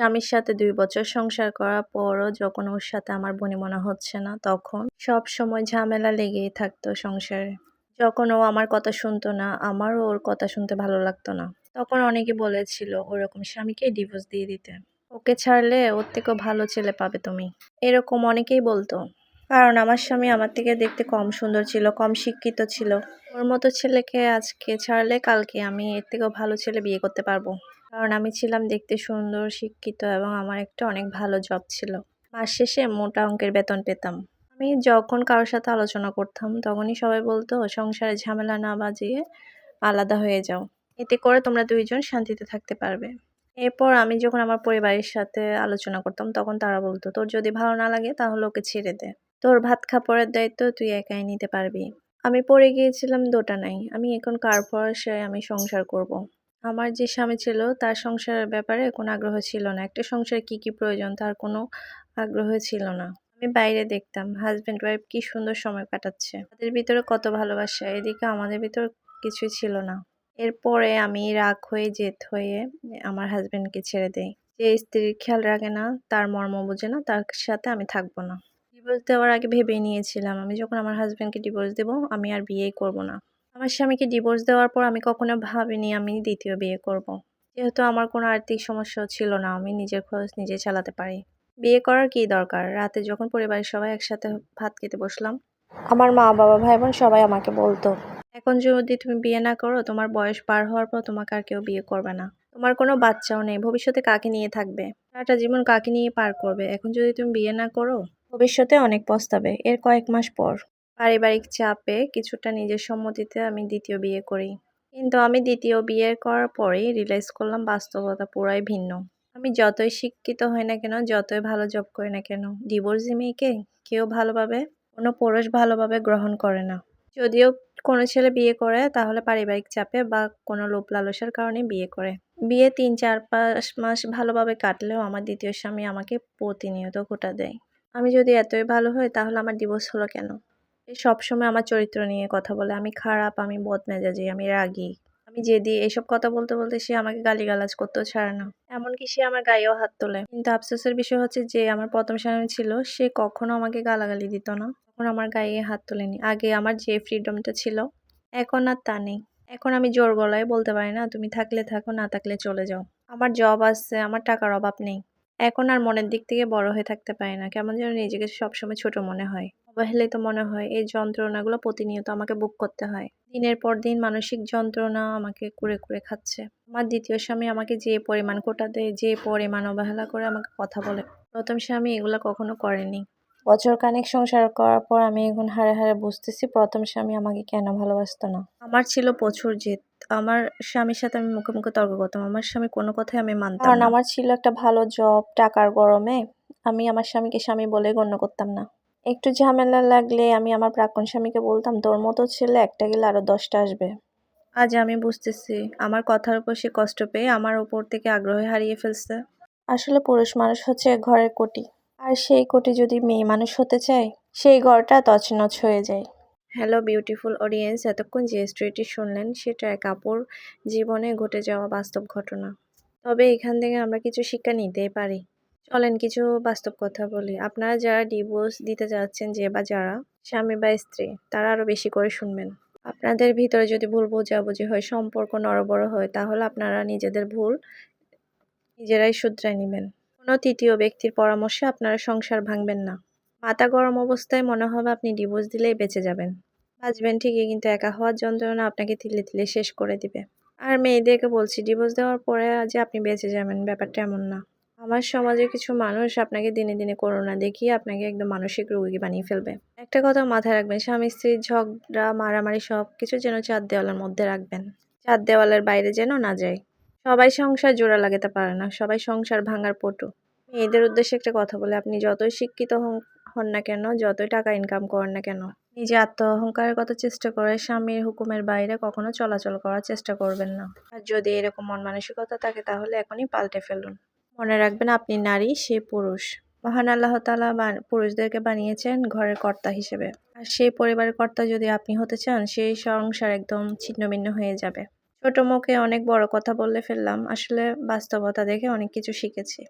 স্বামীর সাথে দুই বছর সংসার করার পরও যখন ওর সাথে আমার বনিমনা হচ্ছে না, তখন সব সময় ঝামেলা লেগেই থাকতো সংসারে। যখন ও আমার কথা শুনতো না, আমারও ওর কথা শুনতে ভালো লাগতো না। তখন অনেকে বলেছিল ওরকম স্বামীকে ডিভোর্স দিয়ে দিতে। ওকে ছাড়লে ওর থেকেও ভালো ছেলে পাবে তুমি। এরকম অনেকেই বলতো। কারণ আমার স্বামী আমার থেকে দেখতে কম সুন্দর ছিল, কম শিক্ষিত ছিল। ওর মতো ছেলেকে আজকে ছাড়লে কালকে আমি এর থেকেও ভালো ছেলে বিয়ে করতে পারব। কারণ আমি ছিলাম দেখতে সুন্দর, শিক্ষিত এবং আমার একটা অনেক ভালো জব ছিল। মাস শেষে মোটা অঙ্কের বেতন পেতাম। আমি যখন কারোর সাথে আলোচনা করতাম, তখনই সবাই বলতো, সংসারে ঝামেলা না বাজিয়ে আলাদা হয়ে যাও। এতে করে তোমরা দুইজন শান্তিতে থাকতে পারবে। এরপর আমি যখন আমার পরিবারের সাথে আলোচনা করতাম, তখন তারা বলতো, তোর যদি ভালো না লাগে, তাহলে ওকে ছেড়ে দে। তোর ভাত খাপড়ের দায়িত্ব তুই একাই নিতে পারবি। আমি পড়ে গিয়েছিলাম দোটা নাই আমি এখন কার ভরসায় আমি সংসার করব। আমার যে স্বামী ছিল, তার সংসারের ব্যাপারে কোনো আগ্রহ ছিল না। একটা সংসার কি কি প্রয়োজন, তার কোনো আগ্রহ ছিল না। আমি বাইরে দেখতাম হাজব্যান্ড ওয়াইফ কি সুন্দর সময় কাটাচ্ছে। তাদের ভিতরে কত ভালোবাসা, এদিকে আমাদের ভিতর কিছুই ছিল না। এরপরে আমি রাগ হয়ে, জেদ হয়ে আমার হাজব্যান্ডকে ছেড়ে দেই। যে স্ত্রীর খেয়াল রাখে না, তার মর্ম বোঝে না, তার সাথে আমি থাকব না। ডিভোর্স দেওয়ার আগে ভেবে নিয়েছিলাম, আমি যখন আমার হাজব্যান্ডকে ডিভোর্স দেবো, আমি আর বিয়েই করব না। আমার স্বামীকে ডিভোর্স দেওয়ার পর আমি কখনো ভাবিনি আমি দ্বিতীয় বিয়ে করব। যেহেতু আমার কোনো আর্থিক সমস্যাও ছিল না, আমি নিজের খরচ নিজে চালাতে পারি। বিয়ে করার কি দরকার? রাতে যখন পরিবারের সবাই একসাথে ভাত খেতে বসলাম, আমার মা, বাবা ভাই বোন সবাই আমাকে বলতো, এখন যদি তুমি বিয়ে না করো, তোমার বয়স পার হওয়ার পর তোমাকে আর কেউ বিয়ে করবে না। তোমার কোনো বাচ্চাও নেই, ভবিষ্যতে কাকে নিয়ে থাকবে? সারাটা জীবন কাকে নিয়ে পার করবে? এখন যদি তুমি বিয়ে না করো, ভবিষ্যতে অনেক পস্তাবে। এর কয়েক মাস পর। পারিবারিক চাপে কিছুটা নিজের সম্মতিতে আমি দ্বিতীয় বিয়ে করি। কিন্তু আমি দ্বিতীয় বিয়ে করার পরেই রিয়েলাইজ করলাম বাস্তবতা পুরাই ভিন্ন। আমি যতই শিক্ষিত হই না কেন, যতই ভালো জব করি না কেন ডিভোর্সি মেয়েকে কেউ ভালোভাবে, কোনো পুরুষ ভালোভাবে গ্রহণ করে না। যদিও কোনো ছেলে বিয়ে করে, তাহলে পারিবারিক চাপে বা কোনো লোভ লালসার কারণে বিয়ে করে। বিয়ে তিন, চার, পাঁচ মাস ভালোভাবে কাটলেও আমার দ্বিতীয় স্বামী আমাকে প্রতিনিয়ত খোটা দেয়। আমি যদি এতই ভালো হই, তাহলে আমার ডিভোর্স হলো কেন? সবসময় আমার চরিত্র নিয়ে কথা বলে, আমি খারাপ, আমি বদমেজাজি, আমি রাগী। আমি জেদি, এসব কথা বলতে বলতে সে আমাকে গালিগালাজ করতেও ছাড়ে না। এমনকি সে আমার গায়েও হাত তোলে। কিন্তু আফসোসের বিষয় হচ্ছে যে, আমার প্রথম স্বামী ছিল, সে কখনো আমাকে গালাগালি দিত না। তখন আমার গায়ে হাত তোলেনি। আগে আমার যে ফ্রিডমটা ছিল, এখন আর তা নেই। এখন আমি জোর গলায় বলতে পারি না, তুমি থাকলে থাকো, না থাকলে চলে যাও। আমার জব আছে, আমার টাকার অভাব নেই। এখন আর মনের দিক থেকে বড় হয়ে থাকতে পারে না। কেমন যেন নিজেকে সবসময় ছোট মনে হয়। অবহেলে তো মনে হয়, এই যন্ত্রণাগুলো প্রতিনিয়ত আমাকে বুক করতে হয়। দিনের পর দিন মানসিক যন্ত্রণা আমাকে কুড়ে কুড়ে খাচ্ছে। আমার দ্বিতীয় স্বামী আমাকে যে পরিমাণ কোটাতে যে পরিমাণ অবহেলা করে আমাকে কথা বলে। প্রথম স্বামী এগুলো কখনো করেনি। বছর কানেক সংসার করার পর আমি এখন হারে হারে বুঝতেছি প্রথম স্বামী আমাকে কেন ভালোবাসতো না। আমার ছিল প্রচুর জেদ। আমার স্বামীর সাথে আমি মুখে মুখে তর্ক করতাম। আমার স্বামী কোনো কথাই আমি মানতাম কারণ আমার ছিল একটা ভালো জব টাকার গরমে। আমি আমার স্বামীকে স্বামী বলে গণ্য করতাম না। একটু ঝামেলা লাগলে আমি আমার প্রাক্তন স্বামীকে বলতাম তোর মতো ছেলে একটা গেলে আরও দশটা আসবে। আজ আমি বুঝতেছি। আমার কথার উপর সে কষ্ট পেয়ে আমার উপর থেকে আগ্রহ হারিয়ে ফেলছে। আসলে পুরুষ মানুষ হচ্ছে ঘরের কোটি। আর সেই কোটি যদি মেয়ে মানুষ হতে চায়, সেই ঘরটা তছনছ হয়ে যায়। হ্যালো বিউটিফুল অডিয়েন্স এতক্ষণ যে স্টোরিটি শুনলেন, সেটা এক আপুর জীবনে ঘটে যাওয়া বাস্তব ঘটনা। তবে এখান থেকে আমরা কিছু শিক্ষা নিতেই পারি। চলেন কিছু বাস্তব কথা বলি। আপনারা যারা ডিভোর্স দিতে যাচ্ছেন, যে বা যারা, স্বামী বা স্ত্রী, তারা আরও বেশি করে শুনবেন। আপনাদের ভিতরে যদি ভুল বোঝাবুঝি হয়, সম্পর্ক নড়বড় হয়, তাহলে আপনারা নিজেদের ভুল নিজেরাই শুধরাই নেবেন। তৃতীয় ব্যক্তির পরামর্শে আপনারা সংসার ভাঙবেন না। মাথা গরম অবস্থায় মনে হবে আপনি ডিভোর্স দিলেই বেঁচে যাবেন। বাঁচবেন ঠিকই কিন্তু একা হওয়ার যন্ত্রণা আপনাকে তিলে তিলে শেষ করে দিবে। আর মেয়েদেরকে বলছি, ডিভোর্স দেওয়ার পরে যে আপনি বেঁচে যাবেন ব্যাপারটা এমন না। আমার সমাজে কিছু মানুষ আপনাকে দিনে দিনে করোনা দেখিয়ে আপনাকে একদম মানসিক রোগী বানিয়ে ফেলবে। একটা কথা মাথায় রাখবেন, স্বামী স্ত্রীর ঝগড়া, মারামারি সব কিছু যেন চার দেওয়ালের মধ্যে রাখবেন। চার দেওয়ালের বাইরে যেন না যায়। সবাই সংসার জোড়া লাগাতে পারে না, সবাই সংসার ভাঙার পটু। মেয়েদের উদ্দেশ্যে একটা কথা বলে। আপনি যতই শিক্ষিত হন না কেন, যতই টাকা ইনকাম করেন না কেন, নিজে আত্ম অহংকারের কথা চেষ্টা করে স্বামীর হুকুমের বাইরে কখনো চলাচল করার চেষ্টা করবেন না। আর যদি এরকম মন মানসিকতা থাকে, তাহলে এখনই পাল্টে ফেলুন। মনে রাখবেন, আপনি নারী, সে পুরুষ। মহান আল্লাহ তালা পুরুষদেরকে বানিয়েছেন ঘরের কর্তা হিসেবে। আর সেই পরিবারের কর্তা যদি আপনি হতে চান, সেই সংসার একদম ছিন্ন ভিন্ন হয়ে যাবে। ছোট মুখে অনেক বড় কথা বলে ফেললাম। আসলে বাস্তবতা দেখে অনেক কিছু শিখেছি।